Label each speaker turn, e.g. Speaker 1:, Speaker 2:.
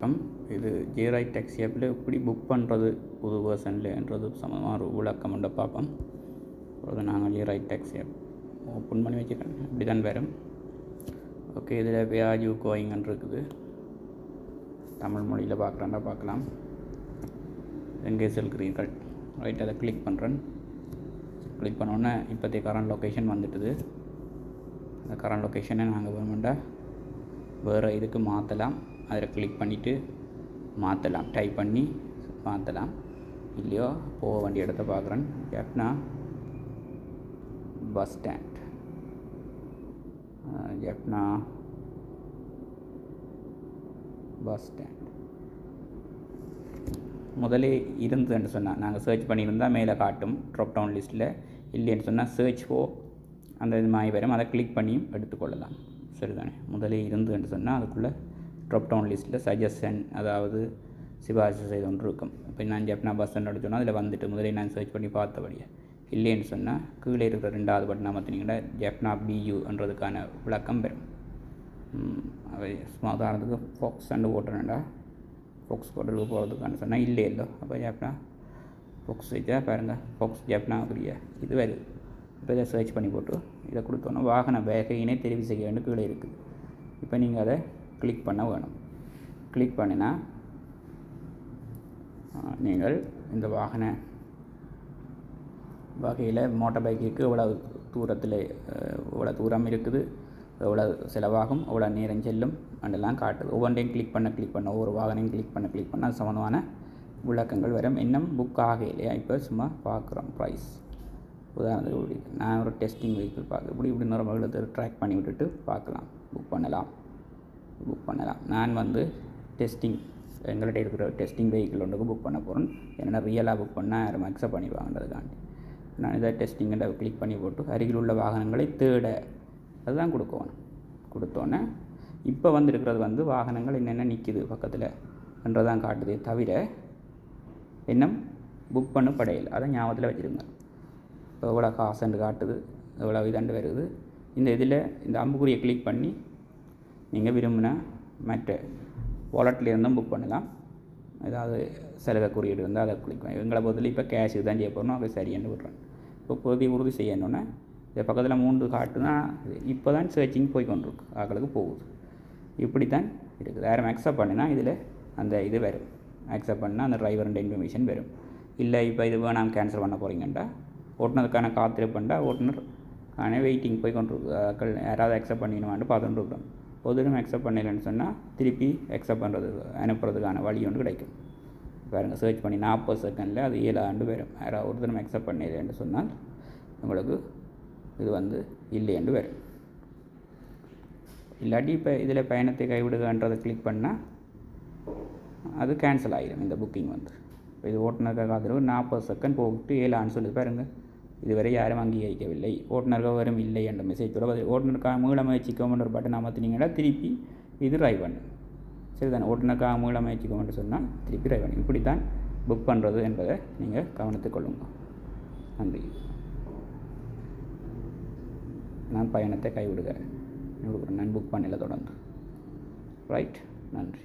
Speaker 1: வணக்கம் இது ஜேராய் டாக்ஸி ஆப்பில் எப்படி புக் பண்ணுறது புது வேர்ஷன்லன்றது சம்மந்தமாக ஒரு விளக்கம் உண்டு பார்ப்போம். அப்பொழுது நாங்கள் ஜேராய் டாக்ஸி ஆப் ஓப்பன் பண்ணி வச்சுக்கிறேன் இப்படி தான் வரும். ஓகே இதில் வியாஜு கோயிங்கன்னு இருக்குது. தமிழ் மொழியில் பார்க்குறேன்னா பார்க்கலாம். எங்கே செல்கிறீர்கள்? ரைட் அதை கிளிக் பண்ணுறேன் கிளிக் பண்ணோன்னே இப்போதைய கரண்ட் லொக்கேஷன் வந்துட்டுது. அந்த கரண்ட் லொக்கேஷனை நாங்கள் வேணுமெண்டா வேறு இதுக்கு மாற்றலாம். அதில் கிளிக் பண்ணிவிட்டு மாற்றலாம் டைப் பண்ணி மாற்றலாம் இல்லையோ போக வேண்டிய இடத்த பார்க்குறேன். Jaffna bus stand Jaffna bus stand முதலே இருந்ததுன்னு சொன்னால் நாங்கள் சர்ச் பண்ணியிருந்தால் மேலே காட்டும் ட்ராப் டவுன் லிஸ்ட்டில் இல்லைன்னு சொன்னால் சர்ச் ஃபோ அந்த இது மாதிரி வரும். அதை கிளிக் பண்ணியும் எடுத்துக்கொள்ளலாம். சரிதானே? முதலே இருந்ததுன்னு சொன்னால் அதுக்குள்ளே ட்ராப் டவுன் லிஸ்ட்டில் சஜஷன் அதாவது சிபாரிசு செய்து ஒன்று இருக்கும் இப்போ நான் ஜப்னா பஸ் ஸ்டாண்ட் சொன்னால் அதில் வந்துட்டு முதலில் நான் சர்ச் பண்ணி பார்த்தபடியே. இல்லைன்னு சொன்னால் கீழே இருக்கிற ரெண்டாவது பட்டன் அமர்த்தினீங்கன்னா ஜப்னா பியூன்றதுக்கான விளக்கம் பெறும். அவை சும்மா உதாரணத்துக்கு ஃபோக்ஸ் அண்டு ஓட்டுறேன்டா. ஃபோக்ஸ் ஹோட்டலுக்கு போகிறதுக்கான சொன்னால் இல்லை இல்லை அப்போ ஜப்னா ஃபோக்ஸ் வச்சா பாருங்கள் ஃபோக்ஸ் ஜப்னா அப்படிய இது வருது இப்போ இதை சர்ச் பண்ணி போட்டு இதை கொடுத்தோன்னா வாகன வேகையினை தெரிவு செய்ய வேண்டும். கீழே இருக்குது. இப்போ நீங்கள் அதை கிளிக் பண்ண வேணும். கிளிக் பண்ணினா நீங்கள் இந்த வாகன வகையில் மோட்டார் பைக்கிற்கு எவ்வளோ தூரத்தில் எவ்வளோ தூரம் இருக்குது எவ்வளோ செலவாகும் எவ்வளோ நேரம் செல்லும் அதெல்லாம் காட்டுது ஒவ்வொன்றையும் கிளிக் பண்ண கிளிக் பண்ண ஒவ்வொரு வாகனையும் கிளிக் பண்ண கிளிக் பண்ண அது சம்மந்தமான விளக்கங்கள் வரும். இன்னும் புக் ஆகலையா இப்போ சும்மா பார்க்குறோம் ப்ரைஸ் உதாரணத்துக்கு இப்படி நான் ஒரு டெஸ்டிங் வெஹிக்கிள் பார்க்க இப்படி இப்படி நுரம்புகளை ட்ராக் பண்ணி விட்டுட்டு பார்க்கலாம். புக் பண்ணலாம். புக் பண்ணலாம். நான் வந்து டெஸ்டிங் எங்கள்கிட்ட இருக்கிற டெஸ்டிங் வெஹிக்கிள் ஒன்றுக்கு புக் பண்ண போகிறேன் என்னென்னா ரியலாக புக் பண்ணால் யாரும் அக்செப்ட் பண்ணிடுவாங்கன்றதுக்காண்டி நான் இதை டெஸ்டிங்கிட்ட கிளிக் பண்ணி போட்டு அருகில் உள்ள வாகனங்களை தேட அதுதான் கொடுக்கணும். கொடுத்தோன்னே இப்போ வந்துருக்கிறது வந்து வாகனங்கள் என்னென்ன நிற்கிது பக்கத்தில் என்றதான் காட்டுதே தவிர இன்னும் புக் பண்ண படையல். அதை ஞாபகத்தில் வச்சுருங்க. இப்போ எவ்வளோ காசுன்னு காட்டுது எவ்வளோ இதாண்டு வருது. இந்த இதில் இந்த அம்புக்குறியை கிளிக் பண்ணி நீங்கள் விரும்பின மற்ற வாலெட்லேருந்தும் புக் பண்ணலாம். ஏதாவது செலவை குறியீடு இருந்தால் அதை குளிக்கும் எங்களை பொறுத்தவரை இப்போ கேஷ் தான் செய்ய போகிறோம் அதை சரியானு விட்றேன் இப்போ உறுதி உறுதி செய்யணுன்னே இந்த பக்கத்தில் மூன்று காட்டுனா இப்போ தான் சர்ச்சிங் போய் கொண்டிருக்கு ஆக்களுக்கு போகுது. இப்படி தான் இருக்குது. யாரும் அக்செப்ட் பண்ணினா இதில் அந்த இது வரும். அக்செப்ட் பண்ணால் அந்த டிரைவருடைய இன்ஃபர்மேஷன் வரும். இல்லை இப்போ இது வேணாம் கேன்சல் பண்ண போகிறீங்கண்டா ஓட்டுனதுக்கான காத்திருப்புண்டா ஓட்டுநர் ஆனால் வெயிட்டிங் போய் கொண்டிருக்கு. ஆக்கள் யாராவது அக்செப்ட் பண்ணிடுவான்ட்டு பார்த்துட்டு இருக்கிறோம். ஒரு அக்செப்ட் பண்ணலைன்னு சொன்னால் திருப்பி அக்செப்ட் பண்ணுறது அனுப்புறதுக்கான வழி ஒன்று கிடைக்கும். பாருங்கள் சர்ச் பண்ணி நாற்பது செகண்டில் அது ஏழு ஆண்டு வரும். யாராவது ஒரு தடவை அக்செப்ட் பண்ணலைன்னு சொன்னால் உங்களுக்கு இது வந்து இல்லை என்று வரும். இல்லாட்டி இப்போ இதில் பயணத்தை கைவிடுகன்றதை கிளிக் பண்ணால் அது கேன்சல் ஆகிடும் இந்த புக்கிங் வந்து. இப்போ இது ஓட்டுநருக்காக ஆதரவு நாற்பது செகண்ட் போட்டு ஏழு ஆண்டு சொல்லி பாருங்கள் இதுவரை யாரும் அங்கீகரிக்கவில்லை. ஓட்டுநர்கள் வரும் இல்லை என்ற மெசேஜ் தொடர்பு ஓட்டுநருக்காக மீள முயற்சிக்கோம்ன்ற பட்டன் அமர்த்தினீங்கன்னா திருப்பி இது ட்ரைவ் பண்ணு ஓட்டுநருக்காக மீள என்று சொன்னால் திருப்பி ட்ரைவ் பண்ணு இப்படி தான் புக் பண்ணுறது என்பதை நீங்கள் கவனித்துக் கொள்ளுங்கள். நன்றி. நான் பயணத்தை கைவிடுகிறேன். நான் புக் பண்ணல தொடர்ந்து ரைட் நன்றி.